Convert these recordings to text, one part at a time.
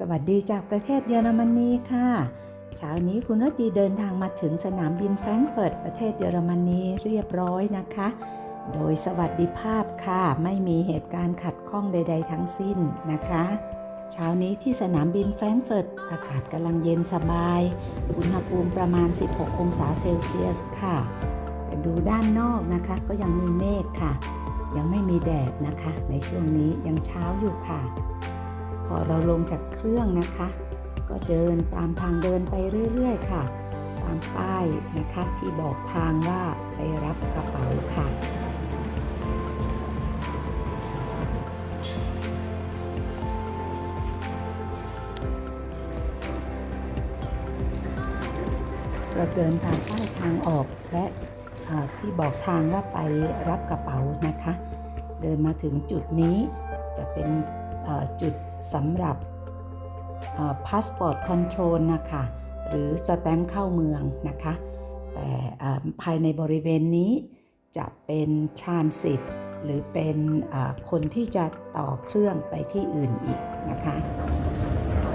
สวัสดีจากประเทศเยอรมนีค่ะ เช้านี้คุณรตีเดินทางมาถึงสนามบินแฟรงก์เฟิร์ตประเทศเยอรมนีเรียบร้อยนะคะ โดยสวัสดิภาพค่ะ ไม่มีเหตุการณ์ขัดข้องใด ๆ ทั้งสิ้นนะคะ เช้านี้ที่สนามบินแฟรงก์เฟิร์ตอากาศกำลังเย็นสบาย อุณหภูมิประมาณ 16 องศาเซลเซียสค่ะ แต่ดูด้านนอกนะคะก็ยังมีเมฆค่ะ ยังไม่มีแดดนะคะ ในช่วงนี้ยังเช้าอยู่ค่ะ พอเราลงจากเครื่องนะคะ ก็เดินตามทางเดินไปเรื่อยๆ ค่ะ ตามป้ายนะคะที่บอกทางว่าไปรับกระเป๋าค่ะเราเดินตามป้ายทางออกและที่บอกทางว่าไปรับกระเป๋านะคะ เดินมาถึงจุดนี้จะเป็น จุดสำหรับพาสปอร์ตคอนโทรลนะคะหรือสแตมป์เข้าเมืองนะคะแต่ภายในบริเวณนี้จะเป็นทรานสิตหรือเป็นคนที่จะต่อเครื่องไปที่อื่นอีกนะคะ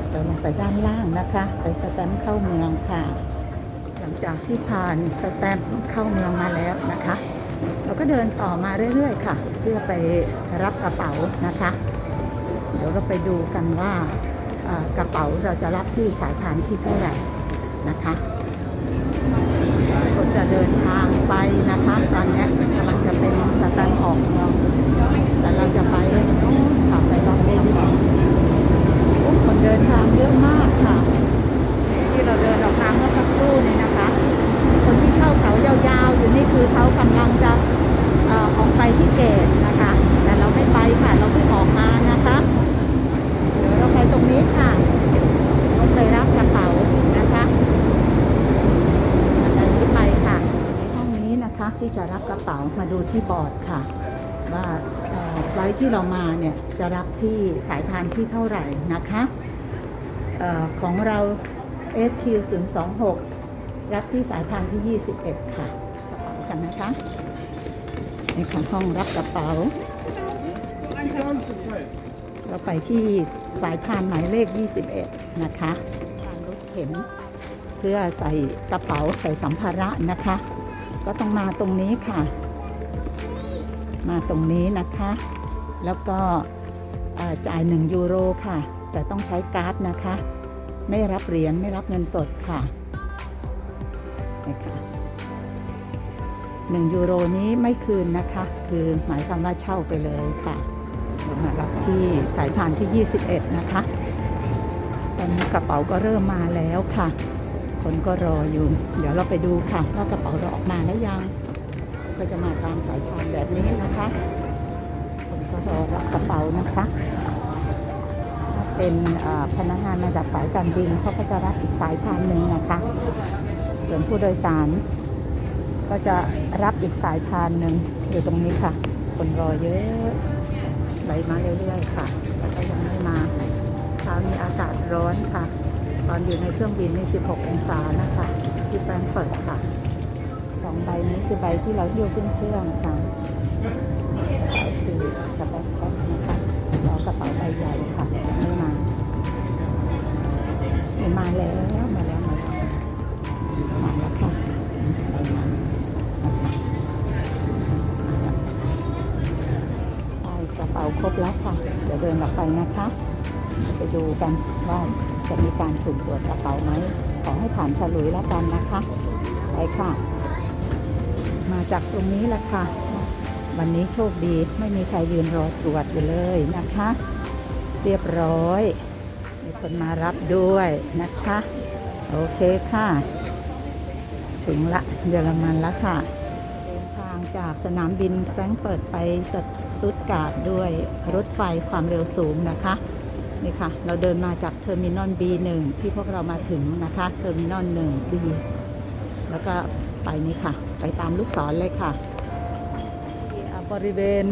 เราลงไปด้านล่างนะคะ ไปสแตมป์เข้าเมืองค่ะ หลังจากที่ผ่านสแตมป์เข้าเมืองมาแล้วนะคะ เราก็เดินต่อมาเรื่อยๆค่ะ เพื่อไปรับกระเป๋านะคะ เดี๋ยวเราไปดูกันว่ากระเป๋าเราจะรับที่สายพานที่เท่าไหร่นะคะเราจะเดินทางไปนะคะ ตอนนี้กำลังจะเป็นสแตมป์ออกเมืองแต่เราจะไปขับไปรอบเบนโอ้คนเดินทางเยอะมากค่ะ ที่เราเดินออกมาเมื่อสักครู่นี้นะคะ คนที่เข้าแถวยาวๆ อยู่นี่คือเขากำลังจะออออกไปที่เกตนะคะ ที่เรามาเนี่ยจะรับที่สายพานที่เท่าไหร่นะคะออของเรา SQ 0 2 6รับที่สายพานที่ 21 ค่ะกระเป๋ากันนะคะในี่ค่ะห้องรับกระเป๋า เราไปที่สายพานหมายเลข 21 นะคะทางรถเข็นเพื่อใส่กระเป๋าใส่สัมภาระนะคะ ก็ต้องมาตรงนี้ค่ะ มาตรงนี้นะคะ แล้วก็จ่าย1ยูโรค่ะ แต่ต้องใช้การ์ดนะคะ ไม่รับเหรียญไม่รับเงินสดค่ะนี่ค่ะหนึ่งยูโรนี้ไม่คืนนะคะ คือหมายความว่าเช่าไปเลยค่ะเรามารับที่สายพานที่ 21 นะคะตอนนี้กระเป๋าก็เริ่มมาแล้วค่ะ คนก็รออยู่ เดี๋ยวเราไปดูค่ะ ว่ากระเป๋าเราออกมาแล้วยัง ก็จะมาตามสายพานแบบนี้นะคะ คนก็รอรับกระเป๋านะคะเป็นพนักงานมาจากสายการบินเขาก็จะรับอีกสายพานหนึ่งนะคะ ส่วนผู้โดยสาร ก็จะรับอีกสายพานหนึ่งอยู่ตรงนี้ค่ะ คนรอเยอะไหลมาเรื่อยๆค่ะแล้วก็ยังไม่มาเช้านี้อากาศร้อนค่ะ ตอนอยู่ในเครื่องบินนี่16 องศานะคะที่แฟรงก์เฟิร์ตค่ะสองใบนี้คือใบที่เราหิ้วขึ้นเครื่องค่ะ ก็คือกระเป๋าแพ็คนะคะรอกระเป๋าใบใหญ่ค่ะไม่มานี่มาแล้วมาแล้วมาแล้วมาแล้วค่ะกระเป๋าครบแล้วค่ะ เดี๋ยวเดินออกไปนะคะ ไปดูกันว่าจะมีการสุ่มตรวจกระเป๋าไหม ขอให้ผ่านฉลุยแล้วกันนะคะ ไปค่ะ มาจากตรงนี้แหละค่ะ วันนี้โชคดีไม่มีใครยืนรอตรวจอยู่เลยนะคะ เรียบร้อย มีคนมารับด้วยนะคะ โอเคค่ะ ถึงละเยอรมันแล้วค่ะ เดินทางจากสนามบินแฟรงก์เฟิร์ตไปสตุตการ์ดด้วยรถไฟความเร็วสูงนะคะนี่ค่ะ เราเดินมาจากเทอร์มินอล B1 ที่พวกเรามาถึงนะคะเทอร์มินอล 1 B แล้วก็ไปนี่ค่ะ ไปตามลูกศรเลยค่ะ บริเวณ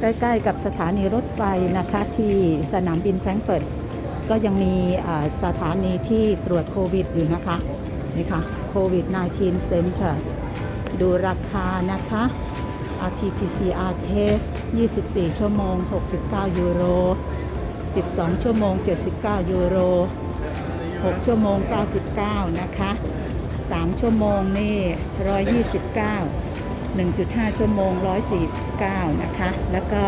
ใกล้ ๆ กับสถานีรถไฟนะคะที่สนามบินแฟรงก์เฟิร์ตก็ยังมีสถานีที่ตรวจโควิดอยู่นะคะนี่ค่ะโควิด -19 Center ดูราคานะคะ RT-PCR test 24 ชั่วโมง 69 ยูโร 12 ชั่วโมง 79 ยูโร 6 ชั่วโมง 99 นะคะ 3 ชั่วโมงนี่ 129 1.5 ชั่วโมง 149 นะคะ แล้วก็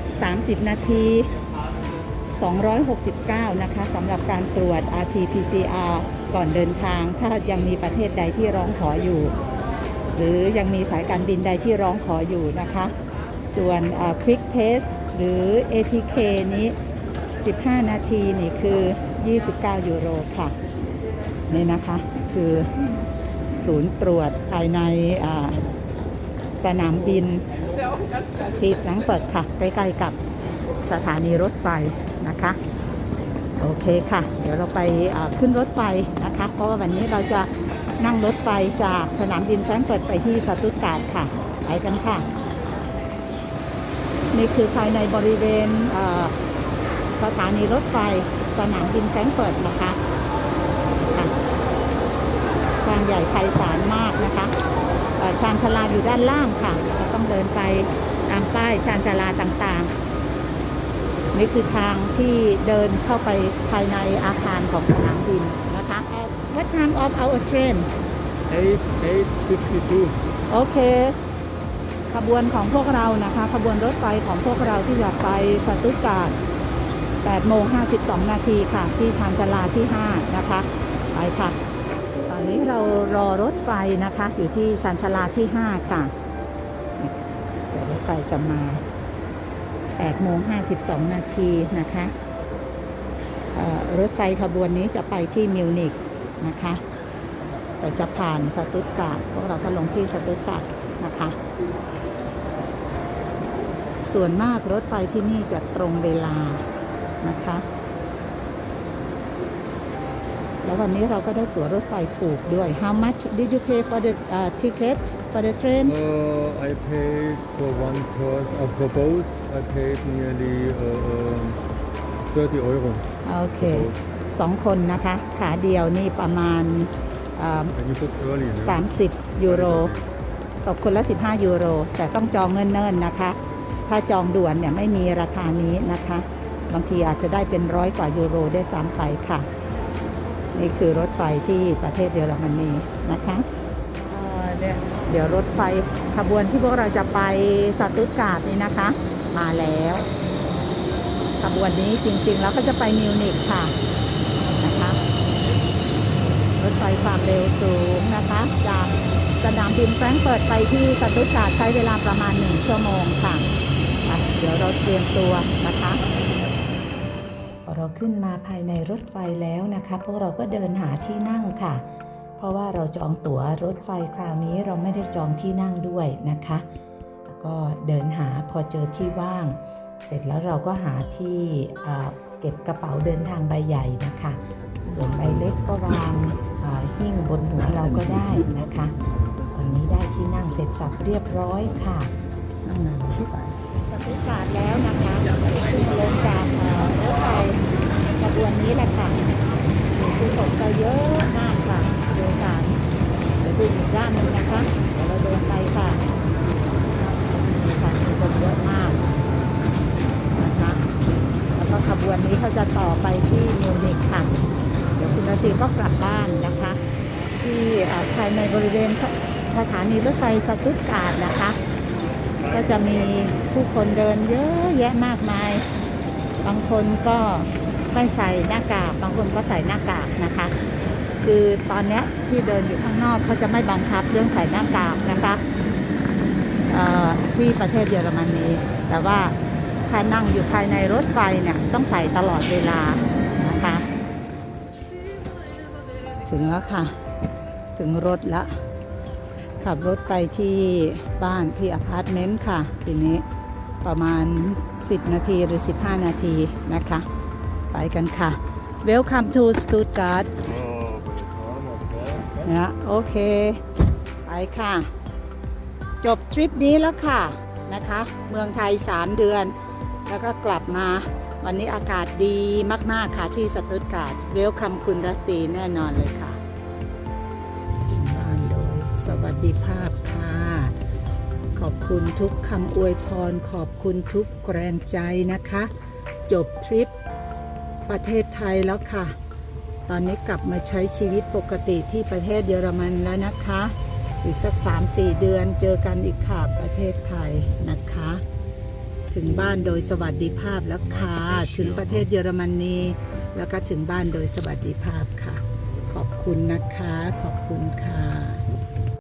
30 นาที 269 นะคะสำหรับการตรวจ RT-PCR ก่อนเดินทาง ถ้ายังมีประเทศใดที่ร้องขออยู่ หรือยังมีสายการบินใดที่ร้องขออยู่นะคะ ส่วน Quick Test หรือ ATK นี้ 15 นาทีนี่คือ 29 ยูโรค่ะ นี่นะคะคือศูนย์ตรวจภายในอ่า สนามบินที่แฟรงก์เฟิร์ตค่ะ ใกล้ๆกับสถานีรถไฟนะคะ โอเคค่ะ เดี๋ยวเราไปขึ้นรถไฟนะคะ เพราะว่าวันนี้เราจะนั่งรถไฟจากสนามบินแฟรงก์เฟิร์ตไปที่สตุตการ์ดค่ะไปกันค่ะ นี่คือภายในบริเวณเสถานีรถไฟสนามบินแฟรงก์เฟิร์ตนะคะค่ะกว้างใหญ่ไพศาลมากนะคะ ชานชาลาอยู่ด้านล่างค่ะเราต้องเดินไปตามป้ายชานชาลาต่างๆ นี่คือทางที่เดินเข้าไปภายในอาคารของสนามบินนะคะ What time of our train 8 852โอเคขบวนของพวกเรานะคะ ขบวนรถไฟของพวกเราที่จะไปสตุตการ์ด8โมง52 นาทีค่ะ ที่ชานชาลาที่ 5 นะคะ ไปค่ะตอ นนี้เรารอรถไฟนะคะ อยู่ที่ชานชาลาที่ 5 ค่ะเดี๋ยวรถไฟจะมา8โมง52 นาทีนะคะรถไฟขบวนนี้จะไปที่มิวนิกนะคะ แต่จะผ่านสตุตการ์ดพวกเราก็ลงที่สตุตการ์ดนะคะ ส่วนมากรถไฟที่นี่จะตรงเวลานะคะ แล้ววันนี้เราก็ได้ตั๋วรถไฟถูกด้วย How much did you pay for the uh, ticket for the train Uh, I paid for one person, uh, for both, I paid nearly uh, uh, 30 euro. โอเค สองคนนะคะ ขาเดียวนี่ประมาณอ่า And you booked early, no? 30 ยูโร ตกคนละ 15 ยูโร แต่ต้องจองเนิ่นๆนะคะ ถ้าจองด่วนเนี่ยไม่มีราคานี้นะคะ บางทีอาจจะได้เป็นร้อยกว่ายูโรได้วยซ้ำไปค่ะ นี่คือรถไฟที่ประเทศเยอรมนีนะคะเอ่อเนี่ยเดี๋ยวรถไฟขบวนที่พวกเราจะไปสตุตการ์ดนี่นะคะ มาแล้ว ขบวนนี้จริงๆ แล้วก็จะไปมิวนิกค่ะนะคะรถไฟความเร็วสูงนะคะ จากสนามบินแฟรงก์เฟิร์ตไปที่สตุตการ์ดใช้เวลาประมาณ 1 ชั่วโมงค่ะอะเดี๋ยวเราเตรียมตัวนะคะพอ เราขึ้นมาภายในรถไฟแล้วนะคะพวกเราก็เดินหาที่นั่งค่ะ เพราะว่าเราจองตั๋วรถไฟคราวนี้เราไม่ได้จองที่นั่งด้วยนะคะแล้วก็เดินหาพอเจอที่ว่าง เสร็จแล้วเราก็หาที่เก็บกระเป๋าเดินทางใบใหญ่นะคะ ส่วนใบเล็กก็วางหิ้งบนหัวเราก็ได้นะคะตอนนี้ได้ที่นั่งเสร็จสับเรียบร้อยค่ะ นี้แหละค่ะผู้คนก็เยอะมากค่ะโดยสารเดี๋ยวดูอีกด้านหนึงนะคะเดี๋ยวเราเดินไปค่ะนี่ค่ะผู้คนเยอะมากนะคะแล้วก็ขบวนนี้เขาจะต่อไปที่มิวนิกค่ะ เดี๋ยวคุณรตีก็กลับบ้านนะคะ ที่ภายในบริเวณสถานีรถไฟสตุตการ์ดนะคะ ก็จะมีผู้คนเดินเยอะแยะมากมาย บางคนก็ ไม่ใส่หน้ากากบางคนก็ใส่หน้ากากนะคะ คือตอนนี้ที่เดินอยู่ข้างนอกเขาจะไม่บังคับเรื่องใส่หน้ากากนะคะที่ประเทศเยอรมนีแต่ว่าถ้านั่งอยู่ภายในรถไฟเนี่ยต้องใส่ตลอดเวลานะคะ ถึงแล้วค่ะ ถึงรถละขับรถไปที่บ้านที่อพาร์ตเมนต์ค่ะ ทีนี้ประมาณ 10 นาทีหรือ 15 นาทีนะคะ ไปกันค่ะ Welcome to Stuttgart Oh, welcome, of course. นะโอเค ไปค่ะ จบทริปนี้แล้วค่ะนะคะ เมืองไทย 3 เดือน แล้วก็กลับมาวันนี้อากาศดีมากๆค่ะที่สตุตการ์ดเวลคัมคุณรัตตีแน่นอนเลยค่ะถึงบ้านโดยสวัสดิภาพค่ะ ขอบคุณทุกคำอวยพร ขอบคุณทุกแรงใจนะคะ จบทริป ประเทศไทยแล้วค่ะ ตอนนี้กลับมาใช้ชีวิตปกติที่ประเทศเยอรมันแล้วนะคะ อีกสัก 3-4 เดือนเจอกันอีกค่ะประเทศไทยนะคะ ถึงบ้านโดยสวัสดิภาพแล้วค่ะ ถึงประเทศเยอรมนีแล้วก็ถึงบ้านโดยสวัสดิภาพค่ะ ขอบคุณนะคะ ขอบคุณค่ะ